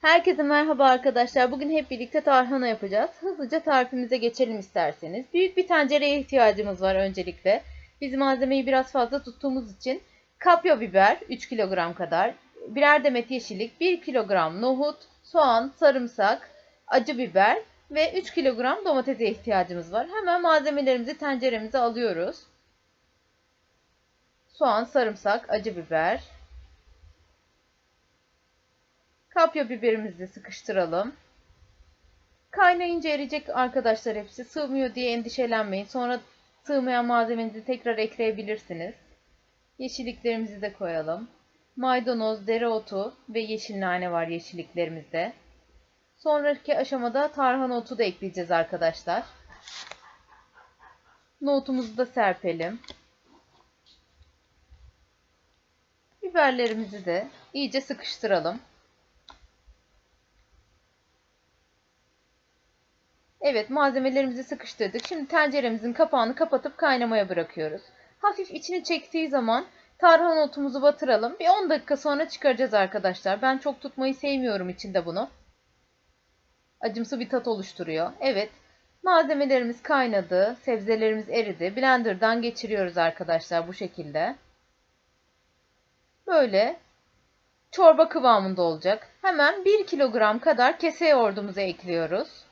Herkese merhaba arkadaşlar. Bugün hep birlikte tarhana yapacağız. Hızlıca tarifimize geçelim isterseniz. Büyük bir tencereye ihtiyacımız var öncelikle. Biz malzemeyi biraz fazla tuttuğumuz için kapya biber 3 kilogram kadar, birer demet yeşillik, 1 kilogram nohut, soğan, sarımsak, acı biber ve 3 kilogram domatese ihtiyacımız var. Hemen malzemelerimizi tenceremize alıyoruz. Soğan, sarımsak, acı biber, Kapya biberimizi de sıkıştıralım. Kaynayınca eriyecek arkadaşlar hepsi. Sığmıyor diye endişelenmeyin. Sonra sığmayan malzemenizi tekrar ekleyebilirsiniz. Yeşilliklerimizi de koyalım. Maydanoz, dereotu ve yeşil nane var yeşilliklerimizde. Sonraki aşamada tarhana otu da ekleyeceğiz arkadaşlar. Nohutumuzu da serpelim. Biberlerimizi de iyice sıkıştıralım. Evet malzemelerimizi sıkıştırdık. Şimdi tenceremizin kapağını kapatıp kaynamaya bırakıyoruz. Hafif içini çektiği zaman tarhana otumuzu batıralım. Bir 10 dakika sonra çıkaracağız arkadaşlar. Ben çok tutmayı sevmiyorum içinde bunu. Acımsı bir tat oluşturuyor. Evet malzemelerimiz kaynadı. Sebzelerimiz eridi. Blender'dan geçiriyoruz arkadaşlar bu şekilde. Böyle çorba kıvamında olacak. Hemen 1 kilogram kadar kese yoğurdumuzu ekliyoruz.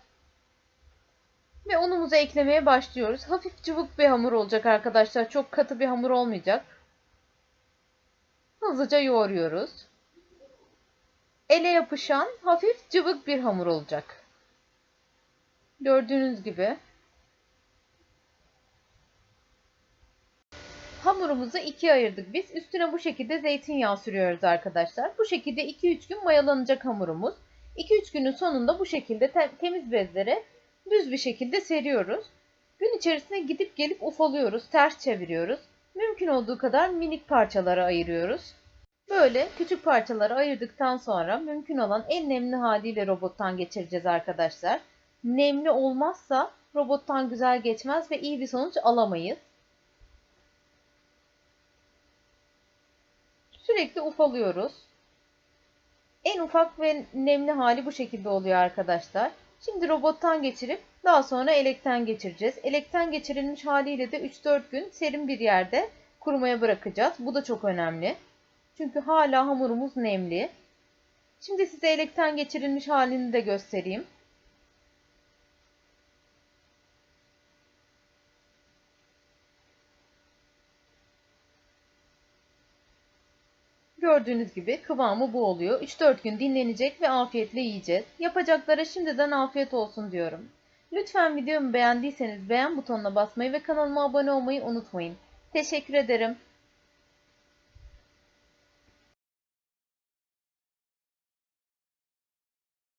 Ve unumuzu eklemeye başlıyoruz. Hafif cıvık bir hamur olacak arkadaşlar. Çok katı bir hamur olmayacak. Hızlıca yoğuruyoruz. Ele yapışan hafif cıvık bir hamur olacak. Gördüğünüz gibi. Hamurumuzu ikiye ayırdık biz. Üstüne bu şekilde zeytinyağı sürüyoruz arkadaşlar. Bu şekilde 2-3 gün mayalanacak hamurumuz. 2-3 günün sonunda bu şekilde te temiz bezlere düz bir şekilde seriyoruz. Gün içerisinde gidip gelip ufalıyoruz, ters çeviriyoruz. Mümkün olduğu kadar minik parçalara ayırıyoruz. Böyle küçük parçalara ayırdıktan sonra mümkün olan en nemli haliyle robottan geçireceğiz arkadaşlar. Nemli olmazsa robottan güzel geçmez ve iyi bir sonuç alamayız. Sürekli ufalıyoruz. En ufak ve nemli hali bu şekilde oluyor arkadaşlar. Şimdi robottan geçirip daha sonra elekten geçireceğiz. Elekten geçirilmiş haliyle de 3-4 gün serin bir yerde kurumaya bırakacağız. Bu da çok önemli. Çünkü hala hamurumuz nemli. Şimdi size elekten geçirilmiş halini de göstereyim. Gördüğünüz gibi kıvamı bu oluyor. 3-4 gün dinlenecek ve afiyetle yiyeceğiz. Yapacaklara şimdiden afiyet olsun diyorum. Lütfen videomu beğendiyseniz beğen butonuna basmayı ve kanalıma abone olmayı unutmayın. Teşekkür ederim.